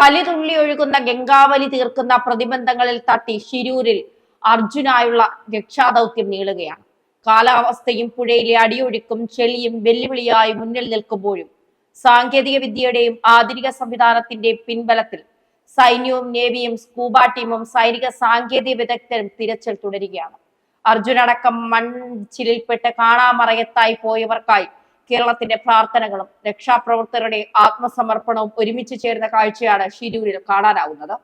കലിതുള്ളി ഒഴുകുന്ന ഗംഗാവലി തീർക്കുന്ന പ്രതിബന്ധങ്ങളിൽ തട്ടി ശിരൂരിൽ അർജുനായുള്ള രക്ഷാദൗത്യം നീളുകയാണ്. കാലാവസ്ഥയും പുഴയിലെ അടിയൊഴുക്കും ചെളിയും വെല്ലുവിളിയായി മുന്നിൽ നിൽക്കുമ്പോഴും സാങ്കേതിക വിദ്യയുടെയും ആധുനിക സംവിധാനത്തിന്റെയും പിൻബലത്തിൽ സൈന്യവും നേവിയും സ്കൂബ ടീമും സൈനിക സാങ്കേതിക വിദഗ്ധരും തിരച്ചിൽ തുടരുകയാണ്. അർജുനടക്കം മൺചിലിൽപ്പെട്ട് കാണാമറയത്തായി പോയവർക്കായി കേരളത്തിന്റെ പ്രാർത്ഥനകളും രക്ഷാപ്രവർത്തകരുടെ ആത്മസമർപ്പണവും ഒരുമിച്ച് ചേരുന്ന കാഴ്ചയാണ് ഷിരൂരിൽ കാണാനാവുന്നത്.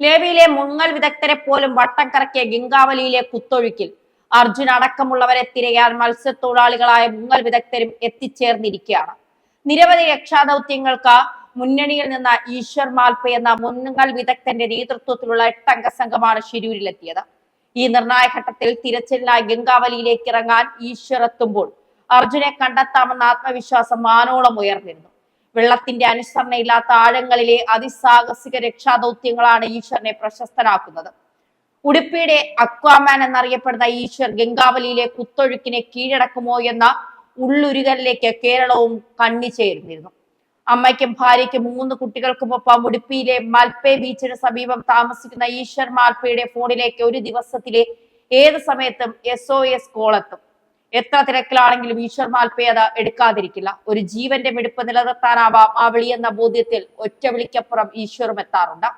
ലേവിയിലെ മുങ്ങൽ വിദഗ്ധരെ പോലും വട്ടം കറക്കിയ ഗംഗാവലിയിലെ കുത്തൊഴുക്കിൽ അർജുൻ അടക്കമുള്ളവരെ തിരയാൻ മത്സ്യത്തൊഴിലാളികളായ മുങ്ങൽ വിദഗ്ധരും എത്തിച്ചേർന്നിരിക്കുകയാണ്. നിരവധി രക്ഷാദൗത്യങ്ങൾക്ക് മുന്നണിയിൽ നിന്ന് ഈശ്വർ മാൽപ്പ എന്ന മുങ്ങൽ വിദഗ്ധന്റെ നേതൃത്വത്തിലുള്ള എട്ടംഗ സംഘമാണ് ഷിരൂരിലെത്തിയത്. ഈ നിർണായക ഘട്ടത്തിൽ തിരച്ചിലിനായി ഗംഗാവലിയിലേക്ക് ഇറങ്ങാൻ ഈശ്വർ എത്തുമ്പോൾ അർജുനെ കണ്ടെത്താമെന്ന ആത്മവിശ്വാസം മാനോളം ഉയർന്നിരുന്നു. വെള്ളത്തിന്റെ അനുസരണയില്ലാത്ത ആഴങ്ങളിലെ അതിസാഹസിക രക്ഷാദൗത്യങ്ങളാണ് ഈശ്വരനെ പ്രശസ്തനാക്കുന്നത്. ഉടുപ്പിയുടെ അക്വാമാൻ എന്നറിയപ്പെടുന്ന ഈശ്വർ ഗംഗാവലിയിലെ കുത്തൊഴുക്കിനെ കീഴടക്കുമോ എന്ന ഉള്ളുരുകലിലേക്ക് കേരളവും കണ്ണി കണ്ണിച്ചേരുന്നിരുന്നു അമ്മയ്ക്കും ഭാര്യയ്ക്കും മൂന്ന് കുട്ടികൾക്കുമൊപ്പം ഉടുപ്പിയിലെ മൽപ്പേ ബീച്ചിന് സമീപം താമസിക്കുന്ന ഈശ്വർ മാൽപ്പയുടെ ഫോണിലേക്ക് ഒരു ദിവസത്തിലെ ഏത് സമയത്തും എസ് ഒ എസ് കോളെത്തും എത്ര തിരക്കിലാണെങ്കിലും ഈശ്വർ മാൽപ്പെ അത് എടുക്കാതിരിക്കില്ല. ഒരു ജീവന്റെ മിടുപ്പ് നിലനിർത്താനാവാം. ആ വിളി എന്ന ബോധ്യത്തിൽ ഒറ്റ വിളിക്കപ്പുറം ഈശ്വറും എത്താറുണ്ട്.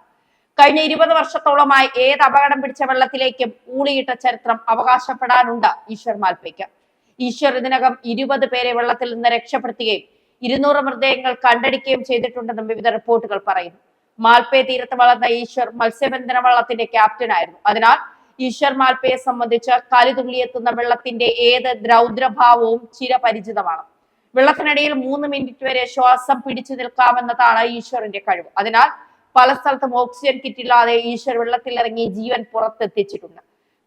കഴിഞ്ഞ ഇരുപത് വർഷത്തോളമായി ഏത് അപകടം പിടിച്ച വെള്ളത്തിലേക്കും ഊളിയിട്ട ചരിത്രം അവകാശപ്പെടാനുണ്ട് ഈശ്വർ മാൽപ്പയ്ക്ക് ഈശ്വർ ഇതിനകം ഇരുപത് പേരെ വെള്ളത്തിൽ നിന്ന് രക്ഷപ്പെടുത്തുകയും ഇരുന്നൂറ് മൃതദേഹങ്ങൾ കണ്ടടിക്കുകയും ചെയ്തിട്ടുണ്ടെന്നും വിവിധ റിപ്പോർട്ടുകൾ പറയുന്നു. മാൽപേ തീരത്ത് വളർന്ന ഈശ്വർ മത്സ്യബന്ധന വള്ളത്തിന്റെ ക്യാപ്റ്റനായിരുന്നു. അതിനാൽ ഈശ്വർ മാൽപേയെ സംബന്ധിച്ച് കലിതുള്ളിയെത്തുന്ന വെള്ളത്തിന്റെ ഏത് ദ്രൗദ്രഭാവവും ചിരപരിചിതമാണ്. വെള്ളത്തിനിടയിൽ മൂന്ന് മിനിറ്റ് വരെ ശ്വാസം പിടിച്ചു നിൽക്കാമെന്നതാണ് ഈശ്വറിന്റെ കഴിവ്. അതിനാൽ പല സ്ഥലത്തും ഓക്സിജൻ കിറ്റില്ലാതെ ഈശ്വർ വെള്ളത്തിൽ ഇറങ്ങി ജീവൻ പുറത്തെത്തിച്ചിട്ടുണ്ട്.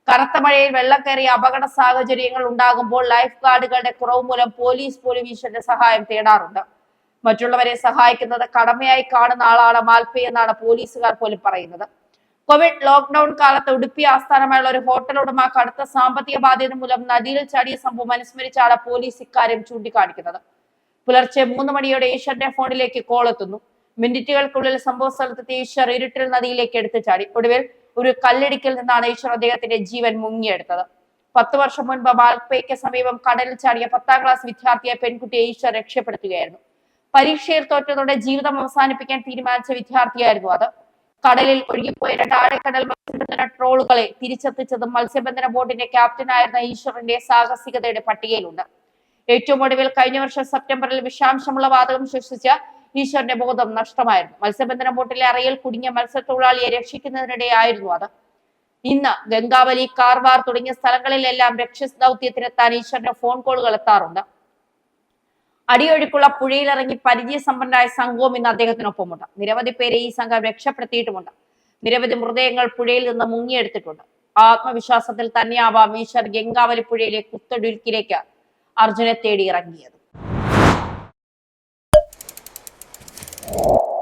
കനത്ത മഴയിൽ വെള്ളം അപകട സാഹചര്യങ്ങൾ ഉണ്ടാകുമ്പോൾ ലൈഫ് ഗാർഡുകളുടെ കുറവ് മൂലം പോലീസ് പോലും ഈശ്വരന്റെ സഹായം തേടാറുണ്ട്. മറ്റുള്ളവരെ സഹായിക്കുന്നത് കടമയായി കാണുന്ന ആളാണ് മാൽപ്പി എന്നാണ് പോലീസുകാർ പോലും പറയുന്നത്. കോവിഡ് ലോക്ക്ഡൌൺ കാലത്ത് ഉടുപ്പി ആസ്ഥാനമായുള്ള ഒരു ഹോട്ടൽ ഉടമ കടുത്ത സാമ്പത്തിക ബാധ്യത മൂലം നദിയിൽ ചാടിയ സംഭവം അനുസ്മരിച്ചാണ് പോലീസ് ഇക്കാര്യം ചൂണ്ടിക്കാണിക്കുന്നത്. പുലർച്ചെ മൂന്ന് മണിയോടെ ഈശ്വറിന്റെ ഫോണിലേക്ക് കോൾ എത്തുന്നു. മിനിറ്റുകൾക്കുള്ളിൽ സംഭവ സ്ഥലത്തെത്തിയ ഈശ്വർ ഇരുട്ടിൽ നദിയിലേക്ക് എടുത്തു ചാടി ഒടുവിൽ ഒരു കല്ലിടിക്കിൽ നിന്നാണ് ഈശ്വർ അദ്ദേഹത്തിന്റെ ജീവൻ മുങ്ങിയെടുത്തത്. പത്ത് വർഷം മുൻപ് മാൽപ്പയ്ക്ക് സമീപം കടലിൽ ചാടിയ പത്താം ക്ലാസ് വിദ്യാർത്ഥിയെ പെൺകുട്ടിയെ ഈശ്വർ രക്ഷപ്പെടുത്തുകയായിരുന്നു. പരീക്ഷയിൽ തോറ്റതോടെ ജീവിതം അവസാനിപ്പിക്കാൻ തീരുമാനിച്ച വിദ്യാർത്ഥിയായിരുന്നു അത്. കടലിൽ ഒഴുകിപ്പോയ രണ്ട് ആഴക്കടൽ മത്സ്യബന്ധന ട്രോളുകളെ തിരിച്ചെത്തിച്ചതും മത്സ്യബന്ധന ബോർഡിന്റെ ക്യാപ്റ്റനായിരുന്ന ഈശ്വറിന്റെ സാഹസികതയുടെ പട്ടികയിലുണ്ട്. ഏറ്റവും ഒടുവിൽ കഴിഞ്ഞ വർഷം സെപ്റ്റംബറിൽ വിഷാംശമുള്ള വാതകം ശ്വസിച്ച ഈശ്വറിന്റെ ബോധം നഷ്ടമായിരുന്നു. മത്സ്യബന്ധന ബോട്ടിലെ അറയിൽ കുടുങ്ങിയ മത്സ്യത്തൊഴിലാളിയെ രക്ഷിക്കുന്നതിനിടെയായിരുന്നു അത്. ഇന്ന് ഗംഗാവലി കാർവാർ തുടങ്ങിയ സ്ഥലങ്ങളിലെല്ലാം രക്ഷാദൗത്യത്തിനെത്താൻ ഈശ്വരന്റെ ഫോൺ കോളുകൾ എത്താറുണ്ട്. അടിയൊഴുക്കുള്ള പുഴയിലിറങ്ങി പരിചയസമ്പന്നരായ സംഘവും ഇന്ന് അദ്ദേഹത്തിനൊപ്പമുണ്ട്. നിരവധി പേരെ ഈ സംഘം രക്ഷപ്പെടുത്തിയിട്ടുമുണ്ട്. നിരവധി മൃതദേഹങ്ങൾ പുഴയിൽ നിന്ന് മുങ്ങിയെടുത്തിട്ടുണ്ട്. ആത്മവിശ്വാസത്തിൽ തന്നെയാവാം ഈശ്വർ ഗംഗാവലി പുഴയിലെ കുത്തൊഴുക്കിലേക്ക് അർജുനെ തേടി ഇറങ്ങിയത് you